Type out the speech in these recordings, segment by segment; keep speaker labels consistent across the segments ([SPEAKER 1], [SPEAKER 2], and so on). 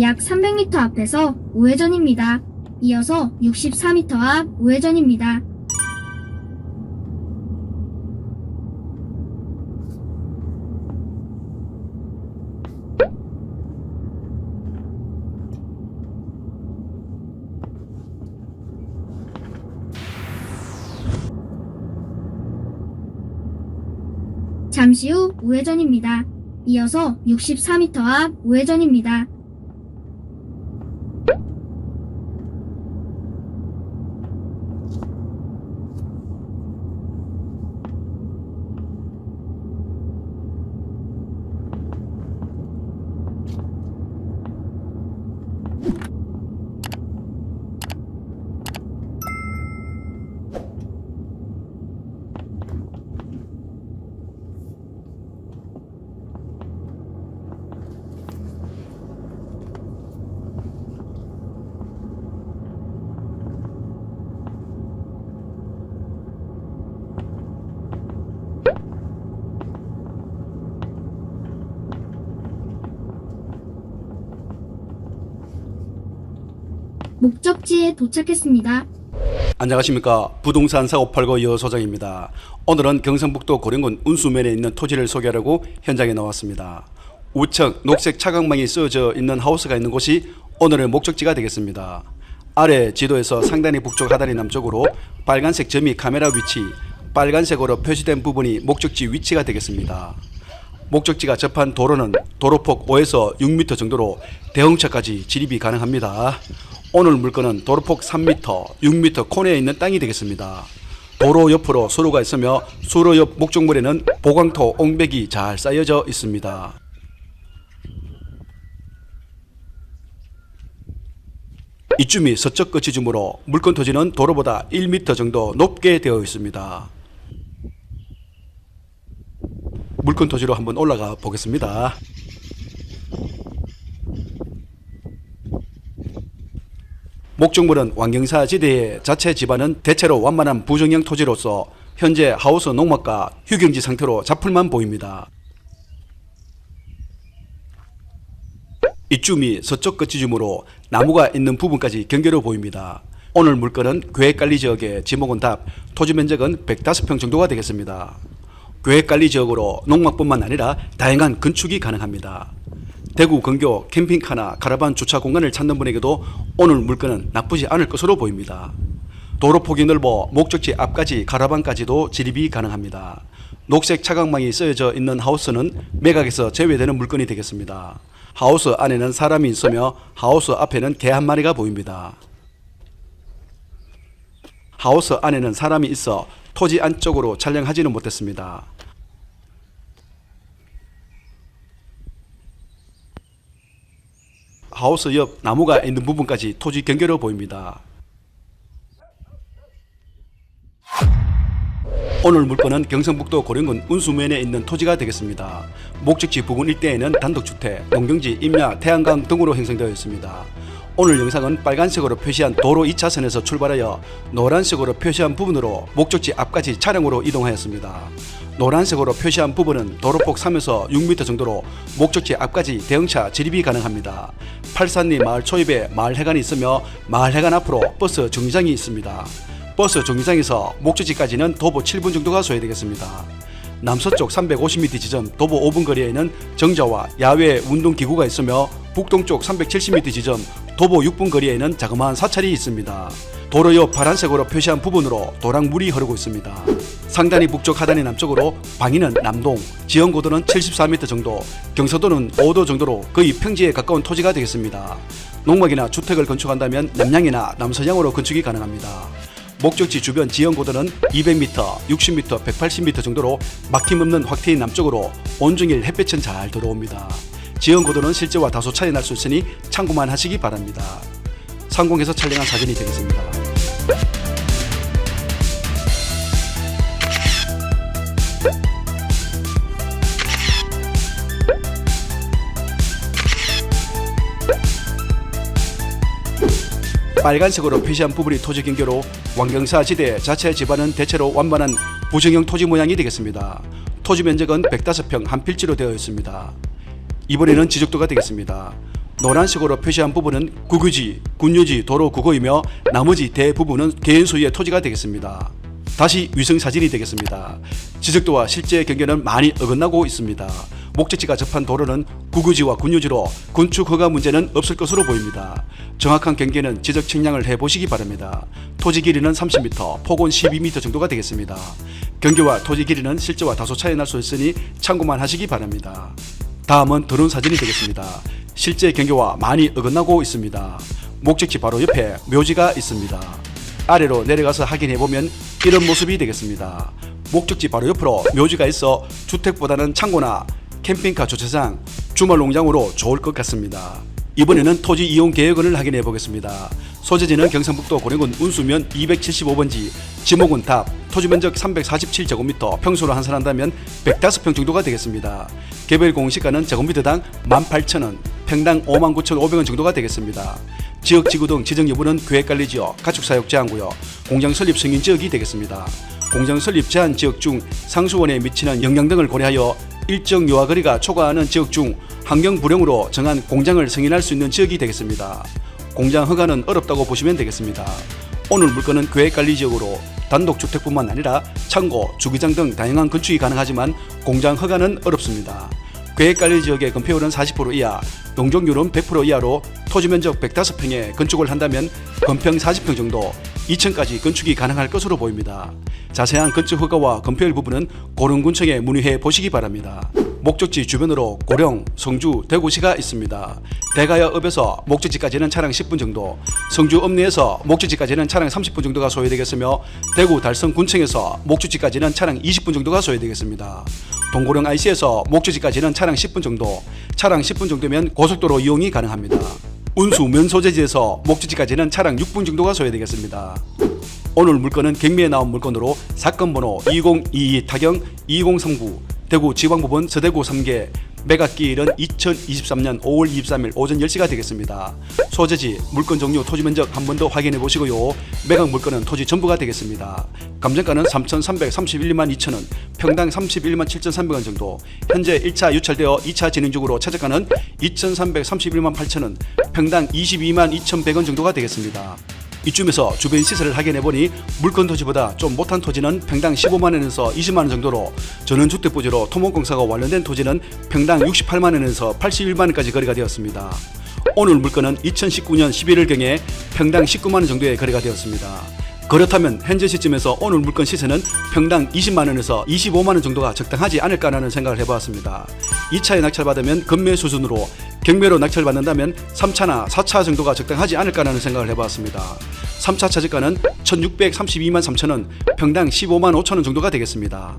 [SPEAKER 1] 약 300m 앞에서 우회전입니다. 이어서 64m 앞 우회전입니다. 잠시 후 우회전입니다. 이어서 64m 앞 우회전입니다. 목적지에 도착했습니다.
[SPEAKER 2] 안녕하십니까 부동산 사고 팔고 여 소장입니다. 오늘은 경상북도 고령군 운수면에 있는 토지를 소개하려고 현장에 나왔습니다. 우측 녹색 차광망이 쓰여져 있는 하우스가 있는 곳이 오늘의 목적지가 되겠습니다. 아래 지도에서 상단이 북쪽 하단이 남쪽으로 빨간색 점이 카메라 위치, 빨간색으로 표시된 부분이 목적지 위치가 되겠습니다. 목적지가 접한 도로는 도로폭 5에서 6m 정도로 대형차까지 진입이 가능합니다. 오늘 물건은 도로폭 3m, 6m 코너에 있는 땅이 되겠습니다. 도로 옆으로 수로가 있으며 수로 옆 목적물에는 보강토, 옹백이 잘 쌓여져 있습니다. 이쯤이 서쪽 끝이므로 물건 토지는 도로보다 1m 정도 높게 되어 있습니다. 물건 토지로 한번 올라가 보겠습니다. 목적물은 왕경사 지대의 자체 집안은 대체로 완만한 부정형 토지로서 현재 하우스 농막과 휴경지 상태로 잡풀만 보입니다. 이쯤이 서쪽 끝지점으로 나무가 있는 부분까지 경계로 보입니다. 오늘 물건은 계획관리 지역의 지목은 답, 토지 면적은 105평 정도가 되겠습니다. 계획관리 지역으로 농막뿐만 아니라 다양한 건축이 가능합니다. 대구 근교 캠핑카나 가라반 주차 공간을 찾는 분에게도 오늘 물건은 나쁘지 않을 것으로 보입니다. 도로 폭이 넓어 목적지 앞까지 가라반까지도 진입이 가능합니다. 녹색 차광망이 쓰여져 있는 하우스는 매각에서 제외되는 물건이 되겠습니다. 하우스 안에는 사람이 있으며 하우스 앞에는 개 한 마리가 보입니다. 하우스 안에는 사람이 있어 토지 안쪽으로 촬영하지는 못했습니다. 하우스 옆 나무가 있는 부분까지 토지 경계로 보입니다. 오늘 물건은 경상북도 고령군 운수면에 있는 토지가 되겠습니다. 목적지 부근 일대에는 단독주택, 농경지, 임야, 태양광 등으로 형성되어 있습니다. 오늘 영상은 빨간색으로 표시한 도로 2차선에서 출발하여 노란색으로 표시한 부분으로 목적지 앞까지 차량으로 이동하였습니다. 노란색으로 표시한 부분은 도로폭 3에서 6m 정도로 목적지 앞까지 대형차 진입이 가능합니다. 팔산리 마을 초입에 마을 해관이 있으며 마을 해관 앞으로 버스 정류장이 있습니다. 버스 정류장에서 목적지까지는 도보 7분 정도가 소요되겠습니다. 남서쪽 350m 지점 도보 5분 거리에는 정자와 야외 운동기구가 있으며 북동쪽 370m 지점 도보 6분 거리에는 자그마한 사찰이 있습니다. 도로 옆 파란색으로 표시한 부분으로 도랑물이 흐르고 있습니다. 상단이 북쪽 하단이 남쪽으로 방위는 남동, 지형고도는 74m 정도, 경사도는 5도 정도로 거의 평지에 가까운 토지가 되겠습니다. 농막이나 주택을 건축한다면 남양이나 남서양으로 건축이 가능합니다. 목적지 주변 지형 고도는 200m, 60m, 180m 정도로 막힘없는 확 트인 남쪽으로 온종일 햇볕은 잘 들어옵니다. 지형고도는 실제와 다소 차이 날 수 있으니 참고만 하시기 바랍니다. 상공에서 촬영한 사진이 되겠습니다. 빨간색으로 표시한 부분이 토지 경계로 왕경사 지대 자체 지반은 대체로 완만한 부정형 토지 모양이 되겠습니다. 토지 면적은 105평 한 필지로 되어 있습니다. 이번에는 지적도가 되겠습니다. 노란색으로 표시한 부분은 국유지, 군유지, 도로 국어이며 나머지 대부분은 개인 소유의 토지가 되겠습니다. 다시 위성 사진이 되겠습니다. 지적도와 실제 경계는 많이 어긋나고 있습니다. 목적지가 접한 도로는 국유지와 군유지로 건축 허가 문제는 없을 것으로 보입니다. 정확한 경계는 지적 측량을 해보시기 바랍니다. 토지 길이는 30m, 폭은 12m 정도가 되겠습니다. 경계와 토지 길이는 실제와 다소 차이 날 수 있으니 참고만 하시기 바랍니다. 다음은 드론 사진이 되겠습니다. 실제 경계와 많이 어긋나고 있습니다. 목적지 바로 옆에 묘지가 있습니다. 아래로 내려가서 확인해 보면 이런 모습이 되겠습니다. 목적지 바로 옆으로 묘지가 있어 주택보다는 창고나 캠핑카 주차장, 주말 농장으로 좋을 것 같습니다. 이번에는 토지 이용 계획원을 확인해 보겠습니다. 소재지는 경상북도 고령군 운수면 275번지, 지목은 답, 토지 면적 347제곱미터, 평수로 환산한다면 105평 정도가 되겠습니다. 개별 공시가는 제곱미터당 18,000원, 평당 59,500원 정도가 되겠습니다. 지역 지구 등 지정 여부는 계획관리 지역, 가축사육 제한구역, 공장 설립 승인 지역이 되겠습니다. 공장 설립 제한 지역 중 상수원에 미치는 영향 등을 고려하여 일정 요하거리가 초과하는 지역 중 환경 불용으로 정한 공장을 승인할 수 있는 지역이 되겠습니다. 공장 허가는 어렵다고 보시면 되겠습니다. 오늘 물건은 계획관리 지역으로 단독주택뿐만 아니라 창고, 주기장 등 다양한 건축이 가능하지만 공장 허가는 어렵습니다. 계획관리 지역의 건폐율은 40% 이하, 용적률은 100% 이하로 토지 면적 105평에 건축을 한다면 건평 40평 정도, 2층까지 건축이 가능할 것으로 보입니다. 자세한 건축 허가와 건폐율 부분은 고령군청에 문의해 보시기 바랍니다. 목적지 주변으로 고령, 성주, 대구시가 있습니다. 대가야읍에서 목적지까지는 차량 10분 정도, 성주 읍내에서 목적지까지는 차량 30분 정도가 소요되겠으며 대구 달성군청에서 목적지까지는 차량 20분 정도가 소요되겠습니다. 동고령 IC에서 목적지까지는 차량 10분 정도, 차량 10분 정도면 고속도로 이용이 가능합니다. 운수 면 소재지에서 목적지까지는 차량 6분 정도가 소요되겠습니다. 오늘 물건은 경매에 나온 물건으로 사건 번호 2022 타경 2039 대구 지방법원 서대구 3개 매각기일은 2023년 5월 23일 오전 10시가 되겠습니다. 소재지, 물건 종류, 토지 면적 한 번 더 확인해 보시고요. 매각 물건은 토지 전부가 되겠습니다. 감정가는 3,331만 2천원, 평당 31만 7,300원 정도. 현재 1차 유찰되어 2차 진행 중으로 최저가는 2,331만 8천원, 평당 22만 2,100원 정도가 되겠습니다. 이쯤에서 주변 시세를 확인해 보니 물건 토지보다 좀 못한 토지는 평당 15만 원에서 20만 원 정도로 전원 주택 부지로 토목공사가 완료된 토지는 평당 68만 원에서 81만 원까지 거래가 되었습니다. 오늘 물건은 2019년 11월경에 평당 19만 원 정도의 거래가 되었습니다. 그렇다면 현재 시점에서 오늘 물건 시세는 평당 20만 원에서 25만 원 정도가 적당하지 않을까라는 생각을 해보았습니다. 2차에 낙찰받으면 건매 수준으로 경매로 낙찰받는다면 3차나 4차 정도가 적당하지 않을까라는 생각을 해보았습니다. 3차 차지가는 1,632만 3천 원, 평당 15만 5천 원 정도가 되겠습니다.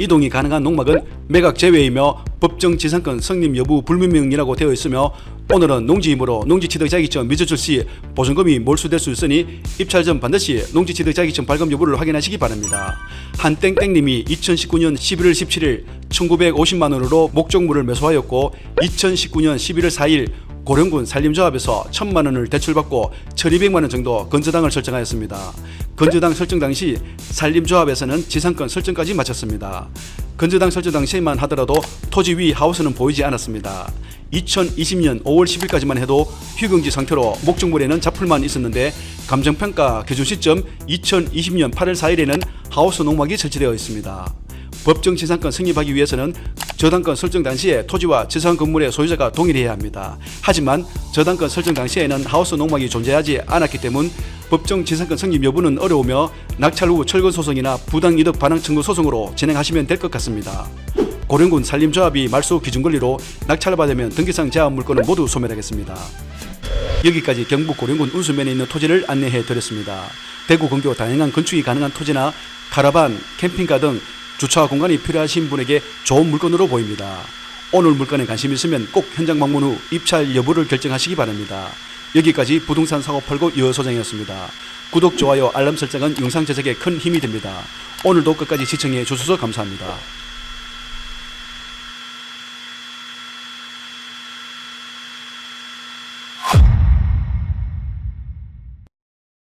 [SPEAKER 2] 이동이 가능한 농막은 매각 제외이며 법정 지상권 성립 여부 불분명이라고 되어 있으며 오늘은 농지이므로 농지취득 자격증 미제출 시 보증금이 몰수될 수 있으니 입찰 전 반드시 농지취득 자격증 발급 여부를 확인하시기 바랍니다. 한땡땡님이 2019년 11월 17일 1,950만 원으로 목적물을 매수하였고 2019년 11월 4일 고령군 산림조합에서 1천만 원을 대출받고 1,200만 원 정도 건저당을 설정하였습니다. 건저당 설정 당시 산림조합에서는 지상권 설정까지 마쳤습니다. 건저당 설정 당시만 하더라도 토지 위 하우스는 보이지 않았습니다. 2020년 5월 10일까지만 해도 휴경지 상태로 목적물에는 잡풀만 있었는데 감정평가 기준 시점 2020년 8월 4일에는 하우스 농막이 설치되어 있습니다. 법정 지상권 승립하기 위해서는 저당권 설정 당시에 토지와 지상 건물의 소유자가 동일해야 합니다. 하지만 저당권 설정 당시에는 하우스 농막이 존재하지 않았기 때문 법정 지상권 승립 여부는 어려우며 낙찰 후 철거 소송이나 부당 이득 반환 청구 소송으로 진행하시면 될 것 같습니다. 고령군 산림조합이 말소 기준 권리로 낙찰받으면 등기상 제한 물건은 모두 소멸하겠습니다. 여기까지 경북 고령군 운수면에 있는 토지를 안내해 드렸습니다. 대구 근교 다양한 건축이 가능한 토지나 카라반, 캠핑카 등 주차 공간이 필요하신 분에게 좋은 물건으로 보입니다. 오늘 물건에 관심 있으면 꼭 현장 방문 후 입찰 여부를 결정하시기 바랍니다. 여기까지 부동산 사고 팔고 여 소장이었습니다. 구독, 좋아요, 알람 설정은 영상 제작에 큰 힘이 됩니다. 오늘도 끝까지 시청해 주셔서 감사합니다.